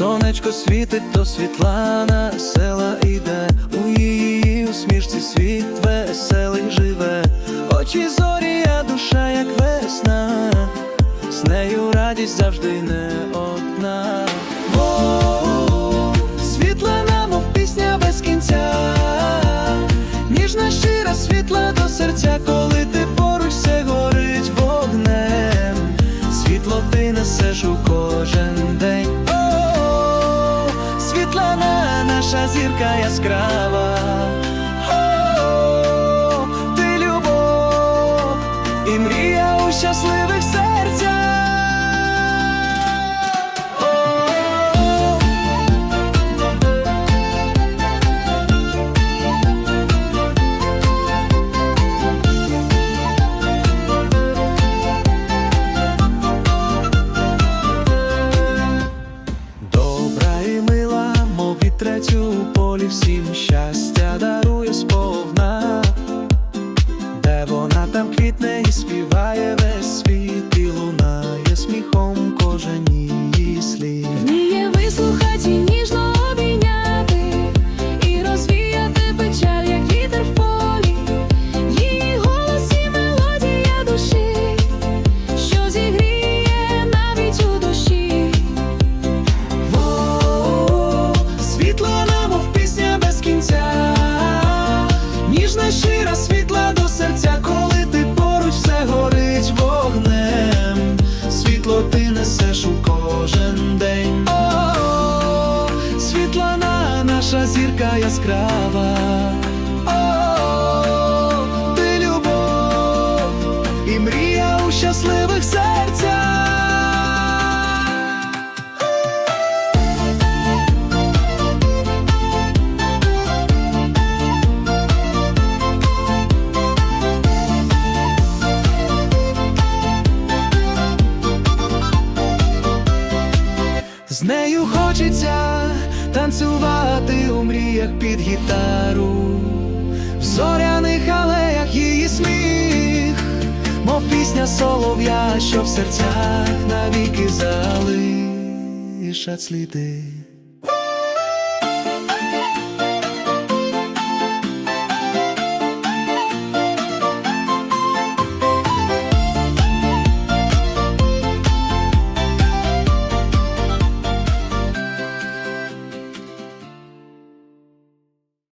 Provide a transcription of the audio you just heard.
сонечко світить, то Світлана села іде, у її усмішці світ веселий живе, очі зорі, а душа, як весна, з нею радість завжди не одна. Воу, Світлана, мов пісня без кінця, ніжна щира світла до серця, наша зірка яскрава. О, ти любов і мрія у щасливих у полі всім щастя дарує сповна, наша зірка яскрава. О, ти любов і мрія у щасливих серцях. З нею хочеться танцювати у мріях під гітару, в зоряних алеях її сміх, мов пісня солов'я, що в серцях навіки залишать сліди.